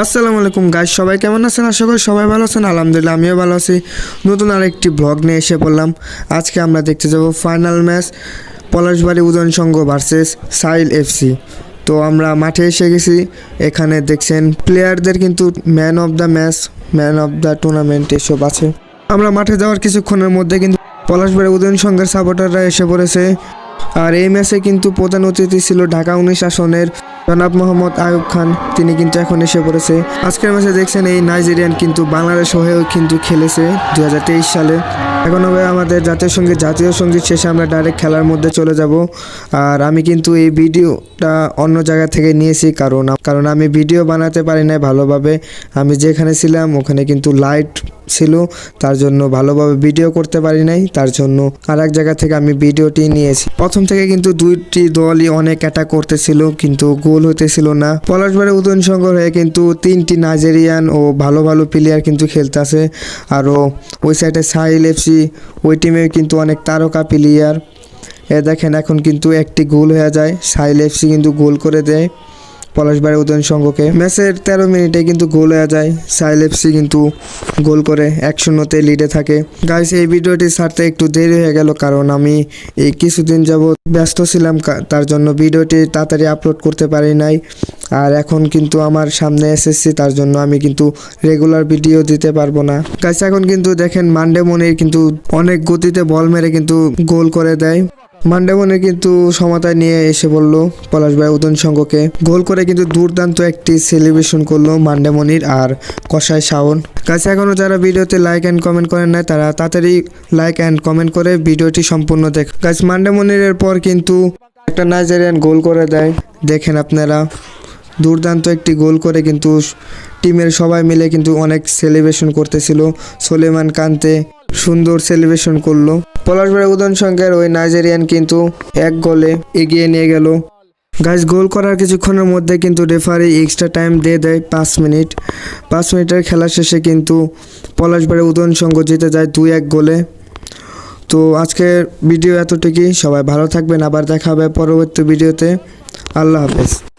আসসালামু আলাইকুম গাইজ সবাই কেমন আছেন? আশা করি সবাই ভালো আছেন। আলহামদুলিল্লাহ, আমিও ভালো আছি। নতুন আরেকটি ব্লগ নিয়ে এসে পড়লাম। আজকে আমরা দেখতে যাব final match Palashbari Udayan Sangha versus সাইল এফসি তো আমরা মাঠে এসে গেছি। এখানে দেখছেন প্লেয়ারদের কিন্তু man of the match man of the tournament এসব আছে। আমরা মাঠে যাওয়ার কিছুক্ষণের মধ্যে কিন্তু পলাশবাড়ি উদয়ন সংঘের সাপোর্টাররা এসে পড়েছে। আর এই ম্যাচে কিন্তু প্রধান অতিথি ছিল ঢাকা উনিশ আসনের জনাব মোহাম্মদ আয়ুব খান, তিনি কিন্তু এখন এসে পড়েছে। আজকের ম্যাচে দেখছেন এই নাইজেরিয়ান কিন্তু বাংলাদেশ হয়েও কিন্তু খেলেছে দুই হাজার তেইশ সালে। এখন হবে আমাদের জাতীয় সংগীত। জাতীয় সংগীত শেষে আমরা ডাইরেক্ট খেলার মধ্যে চলে যাব। আর আমি কিন্তু এই ভিডিওটা অন্য জায়গা থেকে নিয়েছি কারণ কারণ আমি ভিডিও বানাতে পারি না ভালোভাবে। আমি যেখানে ছিলাম, ওখানে কিন্তু লাইট ছিল, তার জন্য ভালোভাবে ভিডিও করতে পারি নাই, তার জন্য আর এক জায়গা থেকে আমি ভিডিওটি নিয়েছি। প্রথম থেকে কিন্তু দুইটি দলই অনেক অ্যাটাক করতেছিল, কিন্তু গোল হতেছিল না। পলাশবাড়ি উদয়ন সংঘ হয়ে কিন্তু তিনটি নাইজেরিয়ান ও ভালো ভালো প্লেয়ার কিন্তু খেলতেছে। আরও ওই সাইডে সাহিল এফসি ওই টিমে কিন্তু অনেক তারকা প্লেয়ার এ দেখেন এখন কিন্তু একটি গোল হয়ে যায়, সাহিল এফসি কিন্তু গোল করে দেয়। পলাশবাড়ি উদয়ন সংঘকে। ম্যাচের তেরো মিনিটে কিন্তু গোল হয়ে যায়। সাইল এফসি কিন্তু গোল করে এক শূন্যতে লিডে থাকে। গাইস, এই ভিডিওটি ছাড়তে একটু দেরি হয়ে গেল কারণ আমি এই কিছুদিন যাবৎ ব্যস্ত ছিলাম তার জন্য ভিডিওটি তাড়াতাড়ি আপলোড করতে পারি নাই। আর এখন কিন্তু আমার সামনে এসেছি, তার জন্য আমি কিন্তু রেগুলার ভিডিও দিতে পারব না। গাইস, এখন কিন্তু দেখেন মান্ডে মনির কিন্তু অনেক গতিতে বল মেরে কিন্তু গোল করে দেয়। মান্ডামনে কিন্তু সমতায় নিয়ে এসে বলল পলাশবাই উদয়ন সংঘকে। গোল করে কিন্তু দুর্দান্ত একটি সেলিব্রেশন করল মান্ডামনির আর কষায় শাওন। কাছে এখনও যারা ভিডিওতে লাইক অ্যান্ড কমেন্ট করেন নাই, তারা তাড়াতাড়ি লাইক অ্যান্ড কমেন্ট করে ভিডিওটি সম্পূর্ণ দেখ। গাছ মান্ডামনিরের পর কিন্তু একটা নাইজেরিয়ান গোল করে দেয়। দেখেন আপনারা, দুর্দান্ত একটি গোল করে কিন্তু টিমের সবাই মিলে কিন্তু অনেক সেলিব্রেশন করতেছিল। সোলেমান কান্তে সুন্দর সেলিব্রেশন করল। পলাশবাড়ি উদয়ন সংঘের ওই নাইজেরিয়ান কিন্তু এক গোলে এগিয়ে নিয়ে গেল। গাছ গোল করার কিছুক্ষণের মধ্যে কিন্তু রেফারি এক্সট্রা টাইম দিয়ে দেয় পাঁচ মিনিট। পাঁচ মিনিটের খেলা শেষে কিন্তু পলাশবাড়ি উদয়ন সংঘ জিতে যায় দুই এক গোলে তো আজকের ভিডিও এতটুকুই। সবাই ভালো থাকবেন। আবার দেখা হবে পরবর্তী ভিডিওতে আল্লাহ হাফেজ।